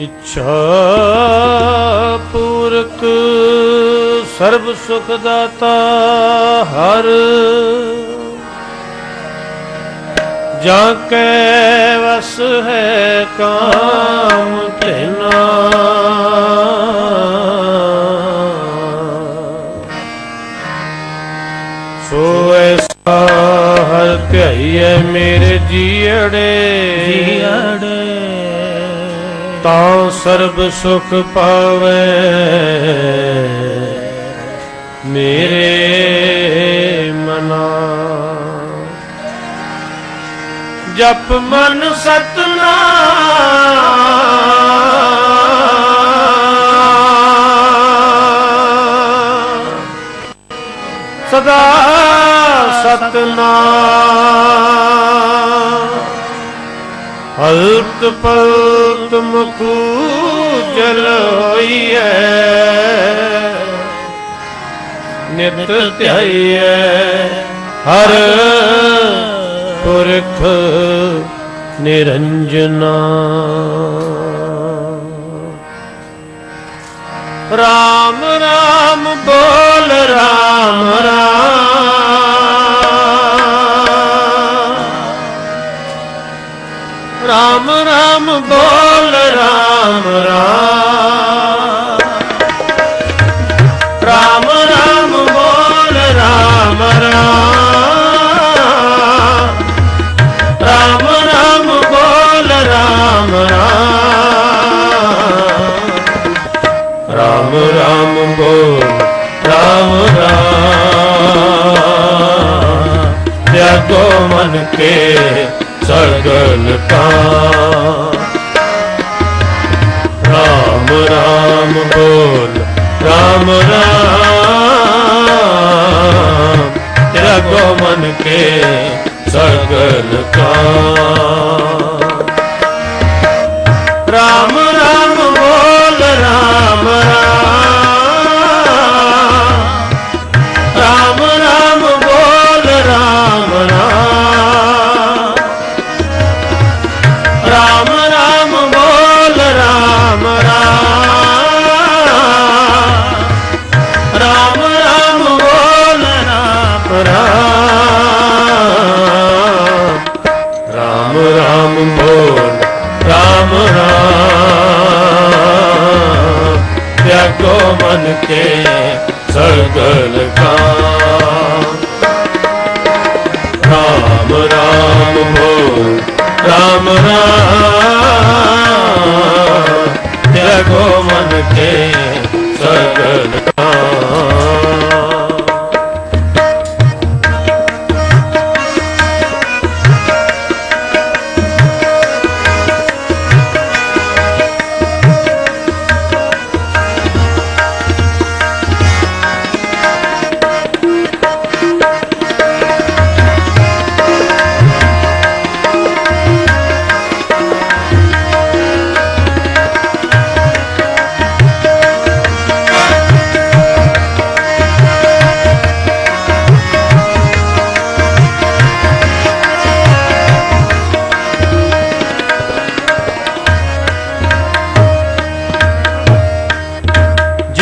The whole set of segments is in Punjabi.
ਇੱਛਾ ਪੂਰਕ ਸਰਬ ਸੁਖ ਦਾਤਾ ਹਰ। ਜਾਂ ਕੈ ਵਸ ਹੈ ਕਾਮ ਧਿਨਾ। ਸੋ ਐਸਾ ਹਰ ਧਿਆਈਐ ਮੇਰੇ ਜੀੜੇ ਜੀੜੇ ਤਾਂ ਸਰਬ ਸੁਖ ਪਾਵੇ। ਮੇਰੇ ਮਨਾ। ਜਪ ਮਨ ਸਤਨਾਮ। ਸਦਾ ਸਤਨਾਮ। ਹਲਤ ਪਲਤ ਮੁਖੂ ਜਲ ਹੋਈਐ। ਨਿਤ ਧਿਆਈਐ। ਹਰ ਪੁਰਖ ਨਿਰੰਜਨਾ। ਰਾਮ ਰਾਮ ਬੋਲ, ਰਾਮ ਰਾਮ। ਰਾਮ ਰਾਮ ਬੋਲ ਰਾਮ ਰਾਮ ਰਾਮ ਰਾਮ ਤਿਆਗੋ ਮਨ ਕੇ ਸਗਲ ਕਾਂ। ਰਾਮ ਰਾਮ ਬੋਲ ਰਾਮ। ਰਾਮ ਤਿਆਗੋ ਮਨ ਕੇ ਸਗਲ ਕਾਮ।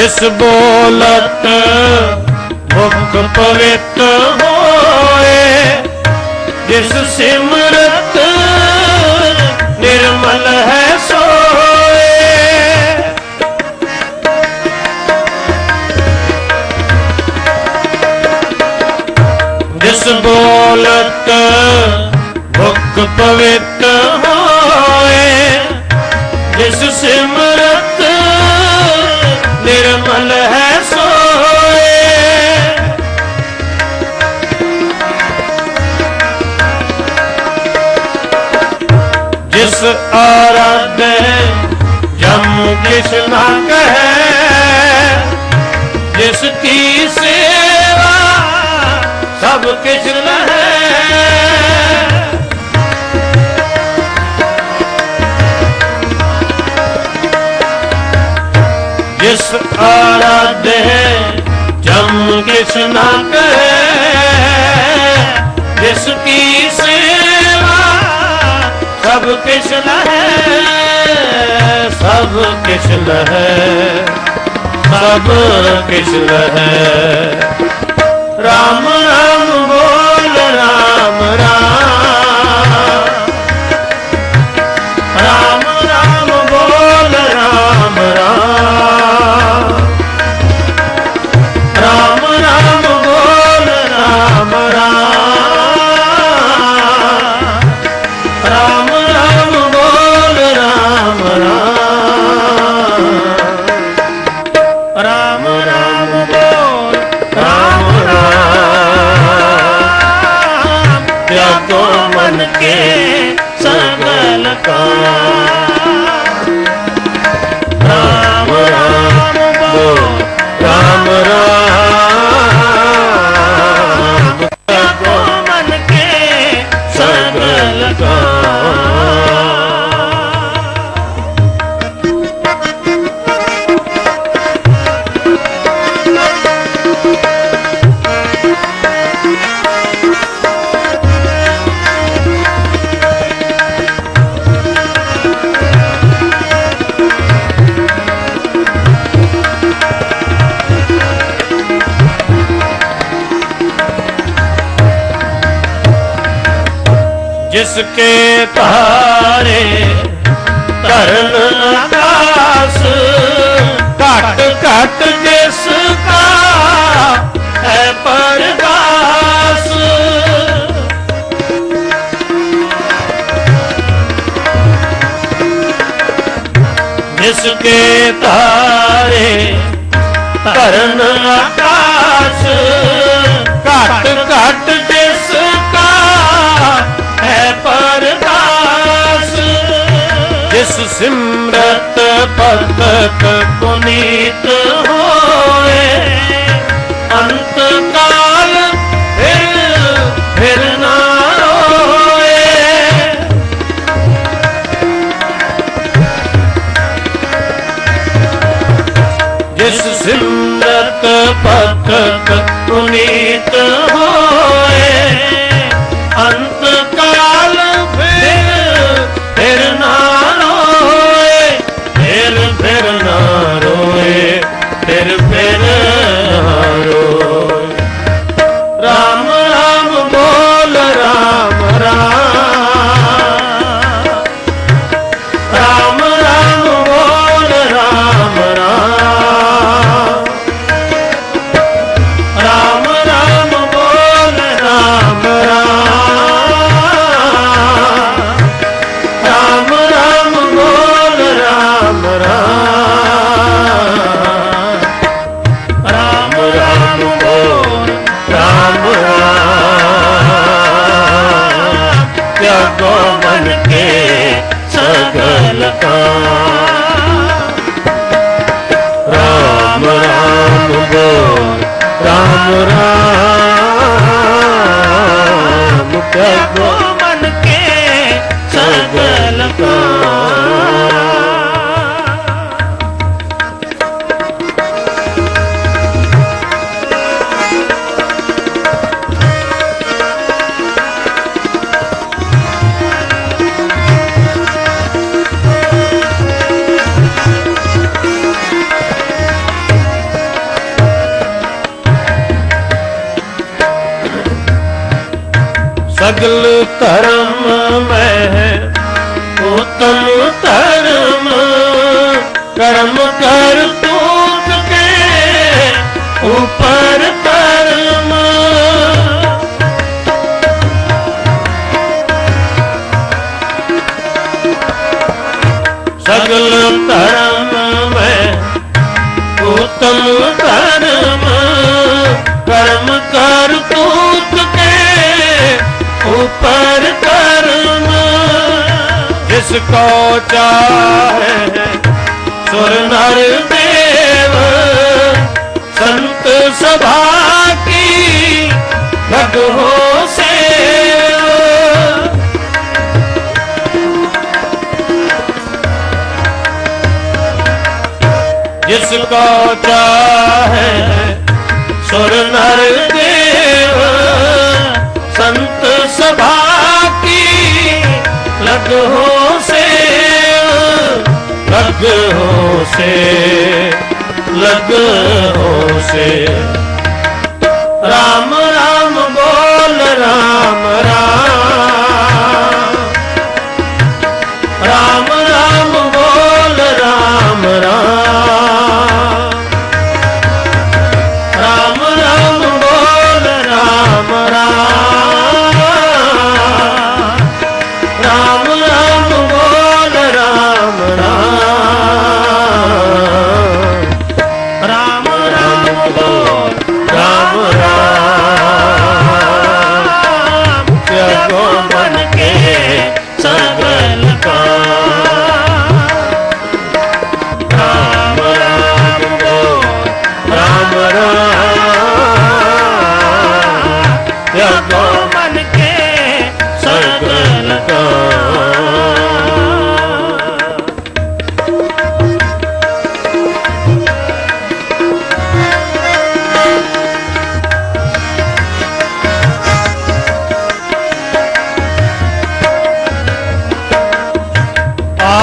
ਜਿਸ ਬੋਲਤ ਮੁਖ ਪਵਿੱਤ ਹੋਏ ਜਿਸ ਸਿਮਰਤ ਨਿਰਮਲ ਹੈ ਸੋਏ। ਜਿਸ ਬੋਲਤ ਮੁਖ ਪਵਿੱਤ सब कृष्ण है। जिस आराध्य है, जम कृष्णा कहे जिसकी सेवा सब कृष्ण है, सब कृष्ण है, सब कृष्ण है। राम राम ਜਿਸ ਕੇ ਧਾਰੇ ਧਰਨ ਆਕਾਸ ਘਟ ਘਟ ਜਿਸ ਕਾ ਹੈ ਪਰਦਾਸ। ਜਿਸ ਕੇ ਧਾਰੇ ਧਰਨ ਆਕਾਸ ਜਸ ਸਿਮਰਤ ਭਗਤ ਪੁਨੀਤ ਹੋਏ। ਅੰਤ ਕਾ ਸਗਲ ਧਰਮ ਮੈਂ, ਉਤਮ ਧਰਮ। ਕਰਮ ਕਰ ਤੂਤ ਕੇ ਉਪਰ ਧਰਮ। ਸਗਲ ਧਰਮ ਮੈਂ, ਉਤਮ ਧਰਮ। ਜਿਸ ਕੋ ਚਾਹੇ ਸੁਰ ਨਰ ਦੇਵ, ਸੰਤ ਸਭਾ ਕੀ ਲਗ ਹੋ ਸੇਵ। ਜਿਸ ਕੋ ਚਾਹੇ ਸੁਰ ਨਰ ਦੇਵ, ਸੰਤ ਸਭਾ ਕੀ ਲਗ ਹੋ ਲਗ ਹੋਸੇ ਲਗ ਹੋਸੇ ਰਾਮ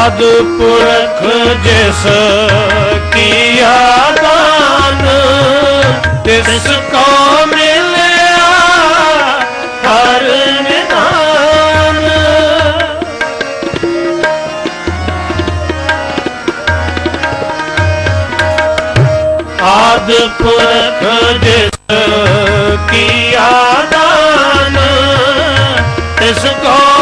ਸਾਧ ਪੁਰਖ ਜਿਸ ਕੀਆ ਦਾਨ ਤਿਸ ਕੋ ਮਿਲਿਆ ਪੁਰਖ ਜਿਸ ਕੀਆ ਦਾਨ ਤਿਸ ਕੋ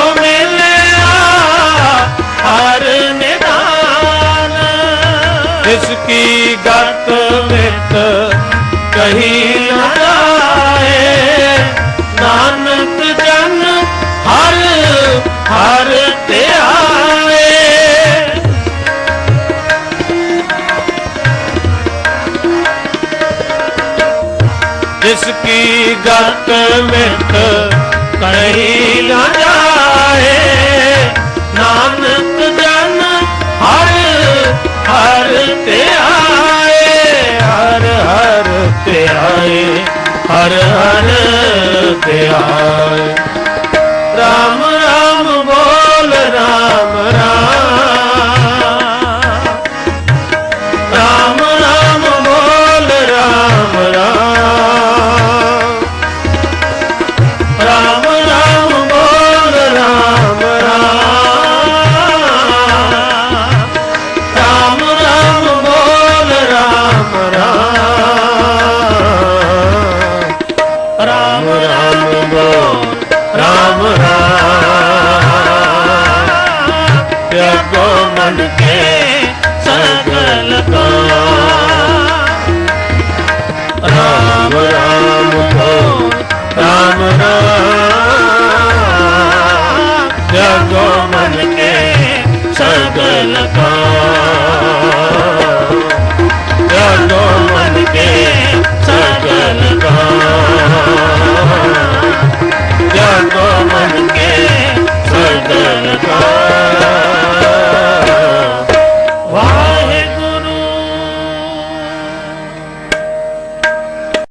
ਸਤ ਮਿਤ ਕਹੀ ਨਾ ਜਾਏ। ਨਾਨਕ ਜਨ ਹਰ ਹਰ ਤੇ ਆਏ, ਹਰ ਹਰ ਤੇ ਆਏ, ਹਰ ਹਰ ਤੇ ਆਏ। सगल का